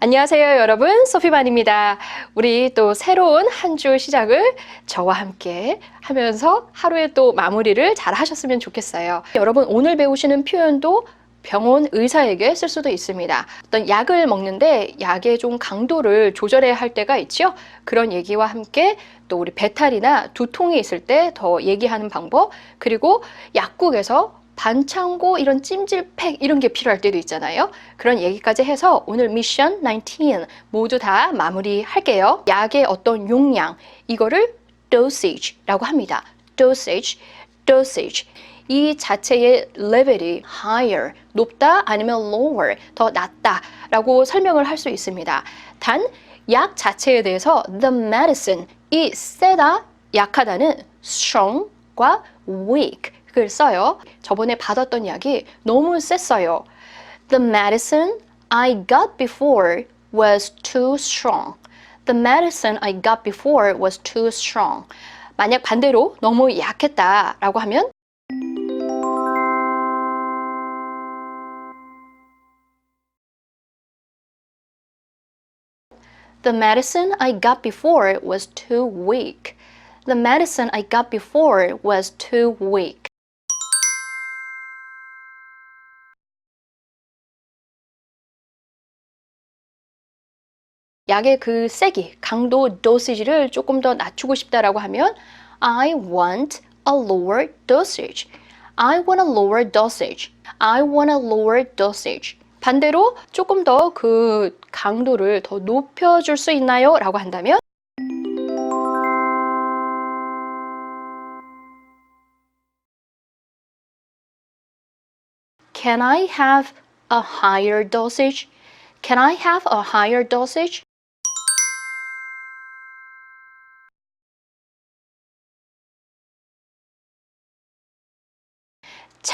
안녕하세요, 여러분. 소피반입니다. 우리 또 새로운 한 주 시작을 저와 함께 하면서 하루에 또 마무리를 잘 하셨으면 좋겠어요. 여러분, 오늘 배우시는 표현도 병원 의사에게 쓸 수도 있습니다. 어떤 약을 먹는데 약의 좀 강도를 조절해야 할 때가 있죠. 그런 얘기와 함께 또 우리 배탈이나 두통이 있을 때 더 얘기하는 방법, 그리고 약국에서 반창고 이런 찜질팩 이런 게 필요할 때도 있잖아요. 그런 얘기까지 해서 오늘 미션 19 모두 다 마무리할게요. 약의 어떤 용량 이거를 dosage라고 합니다. dosage, dosage. 이 자체의 레벨이 higher, 높다 아니면 lower, 더 낮다라고 설명을 할 수 있습니다. 단 약 자체에 대해서 the medicine, 이 세다, 약하다는 strong과 weak 을 써요. 저번에 받았던 약이 너무 셌어요. The medicine I got before was too strong. The medicine I got before was too strong. 만약 반대로 너무 약했다라고 하면 The medicine I got before was too weak. The medicine I got before was too weak. 약의 그 세기, 강도, 도시지를 조금 더 낮추고 싶다라고 하면 I want a lower dosage. I want a lower dosage. I want a lower dosage. 반대로 조금 더 그 강도를 더 높여줄 수 있나요? 라고 한다면 Can I have a higher dosage? Can I have a higher dosage?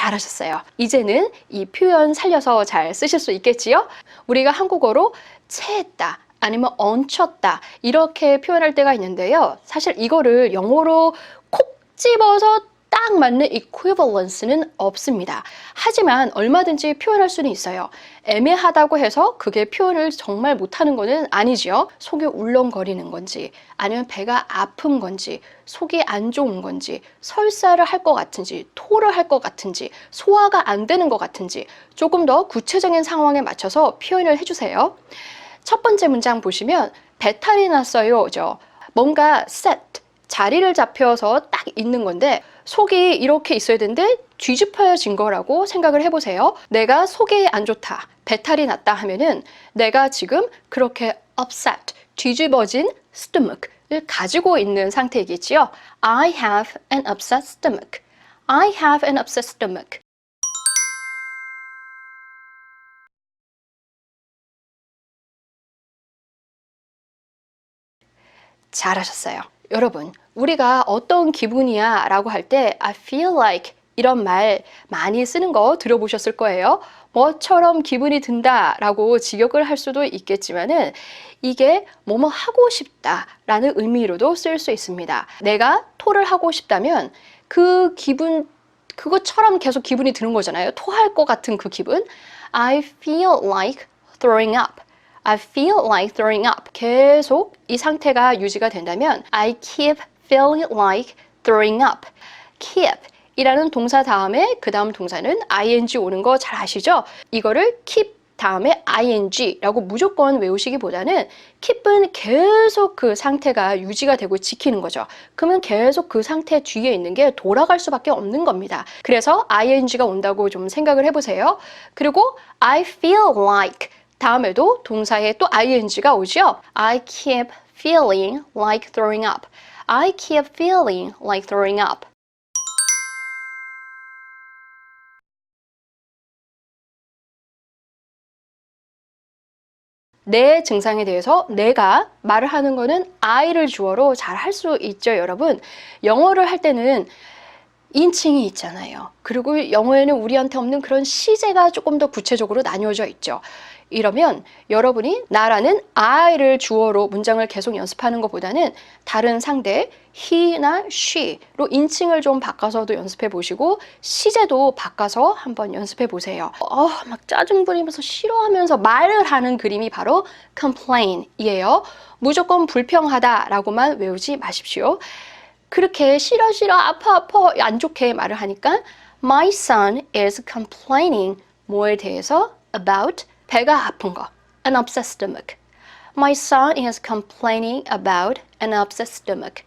잘하셨어요. 이제는 이 표현 살려서 잘 쓰실 수 있겠지요? 우리가 한국어로 체했다. 아니면 얹혔다 이렇게 표현할 때가 있는데요. 사실 이거를 영어로 콕 집어서 딱 맞는 equivalence는 없습니다. 하지만 얼마든지 표현할 수는 있어요. 애매하다고 해서 그게 표현을 정말 못하는 거는 아니지요. 속이 울렁거리는 건지, 아니면 배가 아픈 건지, 속이 안 좋은 건지, 설사를 할 것 같은지, 토를 할 것 같은지, 소화가 안 되는 것 같은지 조금 더 구체적인 상황에 맞춰서 표현을 해주세요. 첫 번째 문장 보시면 배탈이 났어요.죠. 뭔가 set, 자리를 잡혀서 딱 있는 건데 속이 이렇게 있어야 되는데 뒤집혀진 거라고 생각을 해보세요. 내가 속이 안 좋다, 배탈이 났다 하면은 내가 지금 그렇게 upset, 뒤집어진 stomach을 가지고 있는 상태이겠지요. I have an upset stomach. I have an upset stomach. 잘하셨어요. 여러분, 우리가 어떤 기분이야 라고 할 때 I feel like 이런 말 많이 쓰는 거 들어보셨을 거예요. 뭐처럼 기분이 든다 라고 직역을 할 수도 있겠지만은 이게 뭐뭐 하고 싶다 라는 의미로도 쓸 수 있습니다. 내가 토를 하고 싶다면 그 기분, 그것처럼 계속 기분이 드는 거잖아요. 토할 것 같은 그 기분. I feel like throwing up. I feel like throwing up. 계속 이 상태가 유지가 된다면 I keep feeling like throwing up. keep 이라는 동사 다음에 그 다음 동사는 ing 오는 거 잘 아시죠? 이거를 keep 다음에 ing라고 무조건 외우시기보다는 keep은 계속 그 상태가 유지가 되고 지키는 거죠. 그러면 계속 그 상태 뒤에 있는 게 돌아갈 수밖에 없는 겁니다. 그래서 ing가 온다고 좀 생각을 해보세요. 그리고 I feel like 다음에도 동사에 또 ing가 오죠. I keep feeling like throwing up. I keep feeling like throwing up. 내 증상에 대해서 내가 말을 하는 거는 I를 주어로 잘 할 수 있죠, 여러분. 영어를 할 때는 인칭이 있잖아요. 그리고 영어에는 우리한테 없는 그런 시제가 조금 더 구체적으로 나뉘어져 있죠. 이러면 여러분이 나라는 I를 주어로 문장을 계속 연습하는 것보다는 다른 상대 he나 she로 인칭을 좀 바꿔서도 연습해 보시고 시제도 바꿔서 한번 연습해 보세요. 어, 막 짜증 부리면서 싫어하면서 말을 하는 그림이 바로 complain이에요. 무조건 불평하다라고만 외우지 마십시오. 그렇게 싫어 싫어 아파 아파 안 좋게 말을 하니까 My son is complaining 뭐에 대해서 about 배가 아픈 거 an upset stomach. My son is complaining about an upset stomach.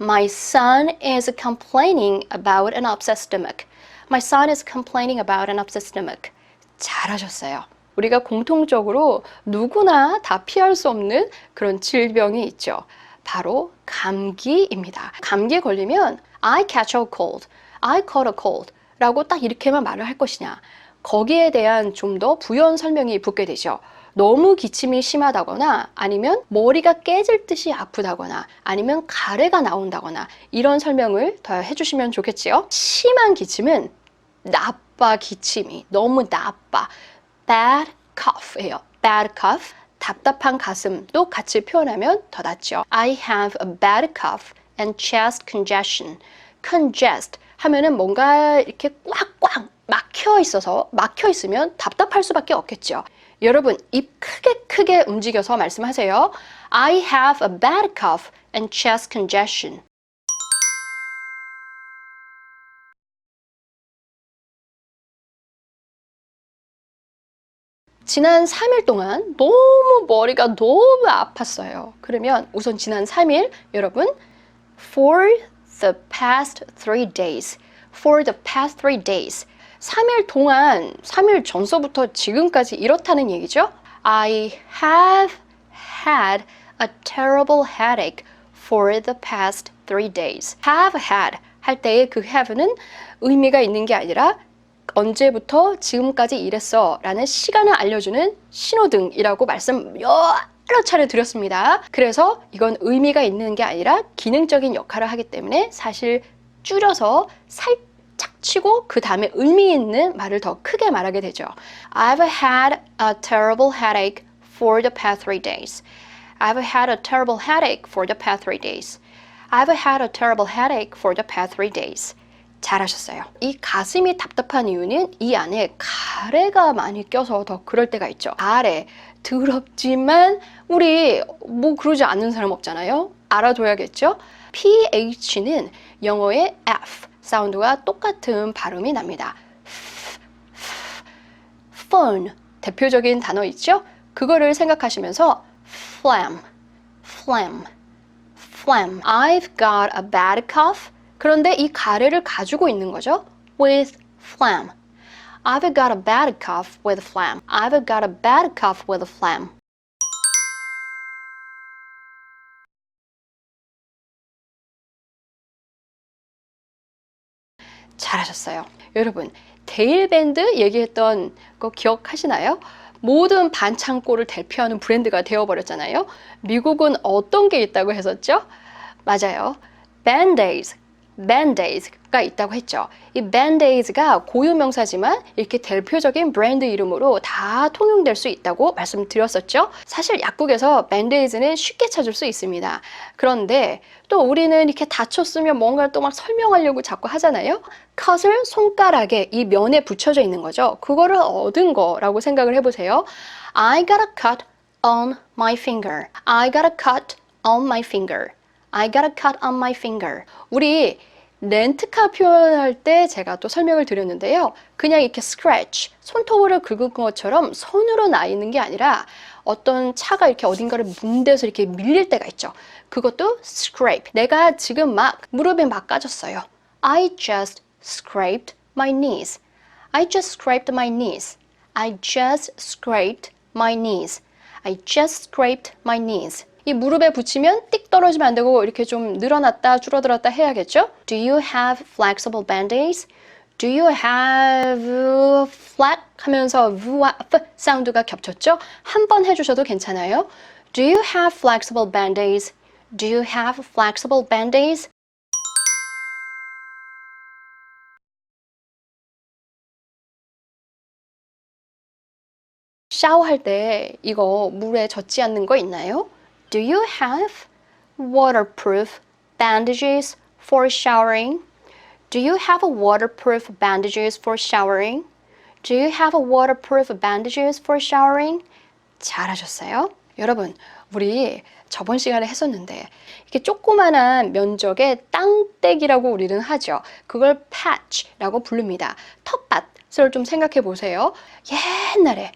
My son is complaining about an upset stomach. My son is complaining about an upset stomach. 잘하셨어요. 우리가 공통적으로 누구나 다 피할 수 없는 그런 질병이 있죠. 바로 감기입니다. 감기에 걸리면 I catch a cold, I caught a cold 라고 딱 이렇게만 말을 할 것이냐. 거기에 대한 좀 더 부연 설명이 붙게 되죠. 너무 기침이 심하다거나 아니면 머리가 깨질 듯이 아프다거나 아니면 가래가 나온다거나 이런 설명을 더 해주시면 좋겠지요. 심한 기침은 나빠 기침이 너무 나빠 bad cough예요. bad cough 답답한 가슴도 같이 표현하면 더 낫죠. I have a bad cough and chest congestion. congest 하면은 뭔가 이렇게 꽉꽉 막혀 있어서 막혀 있으면 답답할 수밖에 없겠죠. 여러분 입 크게 크게 움직여서 말씀하세요. I have a bad cough and chest congestion. 지난 3일 동안 너무 머리가 너무 아팠어요. 그러면 우선 지난 3일 여러분 for the past three days. for the past three days. 3일 동안, 3일 전서부터 지금까지 이렇다는 얘기죠. I have had a terrible headache for the past three days. have had 할 때의 그 have는 의미가 있는 게 아니라 언제부터 지금까지 이랬어 라는 시간을 알려주는 신호등이라고 말씀 여러 차례 드렸습니다. 그래서 이건 의미가 있는 게 아니라 기능적인 역할을 하기 때문에 사실 줄여서 살짝 치고 그 다음에 의미 있는 말을 더 크게 말하게 되죠. I've had a terrible headache for the past three days. I've had a terrible headache for the past three days. I've had a terrible headache for the past three days. 잘하셨어요. 이 가슴이 답답한 이유는 이 안에 가래가 많이 껴서 더 그럴 때가 있죠. 가래, 더럽지만 우리 뭐 그러지 않는 사람 없잖아요. 알아둬야겠죠? PH는 영어의 F 사운드와 똑같은 발음이 납니다. phone 대표적인 단어 있죠? 그거를 생각하시면서 phlegm, phlegm, phlegm. I've got a bad cough. 그런데 이 가래를 가지고 있는 거죠. with phlegm. I've got a bad cough with phlegm. I've got a bad cough with phlegm. 잘하셨어요. 여러분, 데일밴드 얘기했던 거 기억하시나요? 모든 반창고를 대표하는 브랜드가 되어버렸잖아요. 미국은 어떤 게 있다고 했었죠? 맞아요. 밴데이즈, 밴데이즈가 있다고 했죠. 이 밴데이즈가 고유 명사지만 이렇게 대표적인 브랜드 이름으로 다 통용될 수 있다고 말씀드렸었죠. 사실 약국에서 밴데이즈는 쉽게 찾을 수 있습니다. 그런데 또 우리는 이렇게 다쳤으면 뭔가를 또 막 설명하려고 자꾸 하잖아요. 컷을 손가락에 이 면에 붙여져 있는 거죠. 그거를 얻은 거라고 생각을 해보세요. I got a cut on my finger. I got a cut on my finger. I got a cut on my finger. 우리 렌트카 표현할 때 제가 또 설명을 드렸는데요. 그냥 이렇게 scratch, 손톱으로 긁은 것처럼 손으로 나 있는 게 아니라 어떤 차가 이렇게 어딘가를 문대서 이렇게 밀릴 때가 있죠. 그것도 scrape. 내가 지금 막 무릎에 막 까졌어요. I just scraped my knees. I just scraped my knees. I just scraped my knees. I just scraped my knees. 이 무릎에 붙이면 띡 떨어지면 안 되고 이렇게 좀 늘어났다 줄어들었다 해야겠죠? Do you have flexible band-aids? Do you have flat 하면서 V와 F 사운드가 겹쳤죠? 한 번 해주셔도 괜찮아요. Do you have flexible band-aids? Do you have flexible band-aids? 샤워할 때 이거 물에 젖지 않는 거 있나요? Do you have waterproof bandages for showering? Do you have waterproof bandages for showering? Do you have waterproof bandages for showering? 잘하셨어요. 여러분, 우리 저번 시간에 했었는데 이렇게 조그만한 면적의 땅떼기라고 우리는 하죠. 그걸 patch라고 부릅니다. 텃밭을 좀 생각해 보세요. 옛날에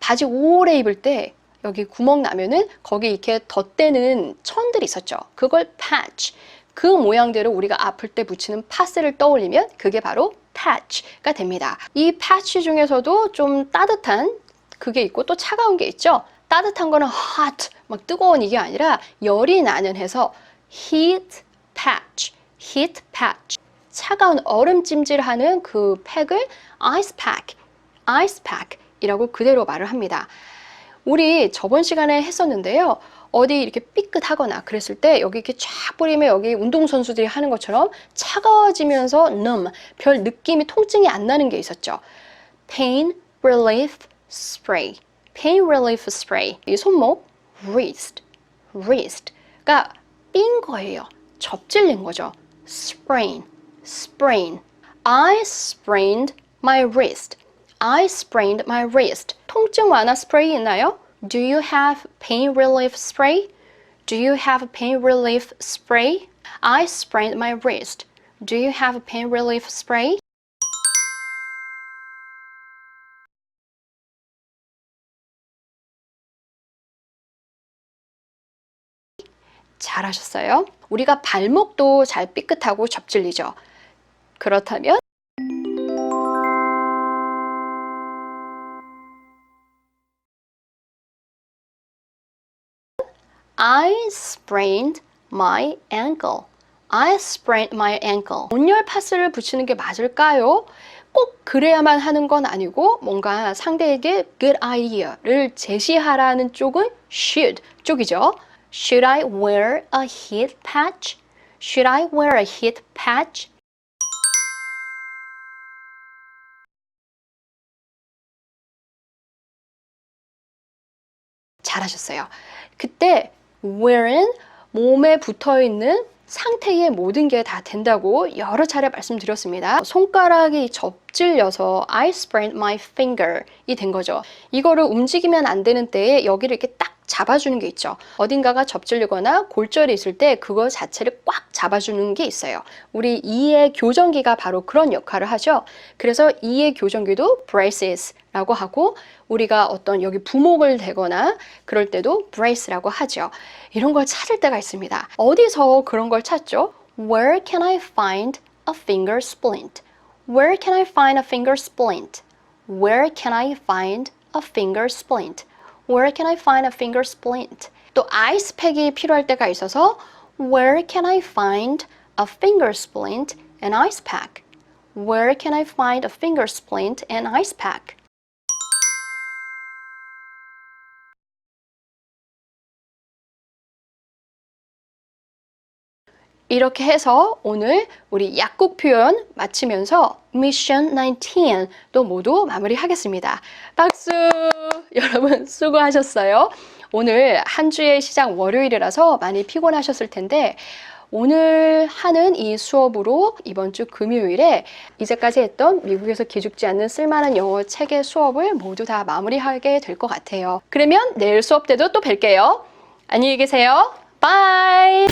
바지 오래 입을 때 여기 구멍 나면은 거기 이렇게 덧대는 천들이 있었죠. 그걸 patch. 그 모양대로 우리가 아플 때 붙이는 파스를 떠올리면 그게 바로 patch가 됩니다. 이 patch 중에서도 좀 따뜻한 그게 있고 또 차가운 게 있죠. 따뜻한 거는 hot, 막 뜨거운 이게 아니라 열이 나는 해서 heat patch, heat patch. 차가운 얼음 찜질하는 그 팩을 ice pack, ice pack이라고 그대로 말을 합니다. 우리 저번 시간에 했었는데요. 어디 이렇게 삐끗하거나 그랬을 때 여기 이렇게 쫙 뿌리면 여기 운동선수들이 하는 것처럼 차가워지면서 numb, 별 느낌이 통증이 안 나는 게 있었죠. pain relief spray, pain relief spray. 이 손목 wrist, wrist가 삔 거예요. 접질린 거죠. sprain, sprain. I sprained my wrist. I sprained my wrist. 통증 완화 스프레이 있나요? Do you have pain relief spray? Do you have pain relief spray? I sprained my wrist. Do you have pain relief spray? 잘하셨어요. 우리가 발목도 잘 삐끗하고 접질리죠. 그렇다면 I sprained my ankle. I sprained my ankle. 온열 파스를 붙이는 게 맞을까요? 꼭 그래야만 하는 건 아니고 뭔가 상대에게 good idea를 제시하라는 쪽은 should 쪽이죠. Should I wear a heat patch? Should I wear a heat patch? 잘하셨어요. 그때 wear은 몸에 붙어 있는 상태의 모든 게 다 된다고 여러 차례 말씀드렸습니다. 손가락이 접질려서 I sprained my finger 이 된 거죠. 이거를 움직이면 안 되는 때에 여기를 이렇게 딱 잡아주는 게 있죠. 어딘가가 접질리거나 골절이 있을 때 그거 자체를 꽉 잡아주는 게 있어요. 우리 이의 교정기가 바로 그런 역할을 하죠. 그래서 이의 교정기도 braces라고 하고 우리가 어떤 여기 부목을 대거나 그럴 때도 brace라고 하죠. 이런 걸 찾을 때가 있습니다. 어디서 그런 걸 찾죠? Where can I find a finger splint? Where can I find a finger splint? Where can I find a finger splint? Where can I find a finger splint? 또 아이스팩이 필요할 때가 있어서 Where can I find a finger splint and ice pack? Where can I find a finger splint and ice pack? 이렇게 해서 오늘 우리 약국 표현 마치면서 미션 19도 모두 마무리하겠습니다. 박수! 여러분 수고하셨어요. 오늘 한 주의 시작 월요일이라서 많이 피곤하셨을 텐데 오늘 하는 이 수업으로 이번 주 금요일에 이제까지 했던 미국에서 기죽지 않는 쓸만한 영어 책의 수업을 모두 다 마무리하게 될 것 같아요. 그러면 내일 수업 때도 또 뵐게요. 안녕히 계세요. 바이!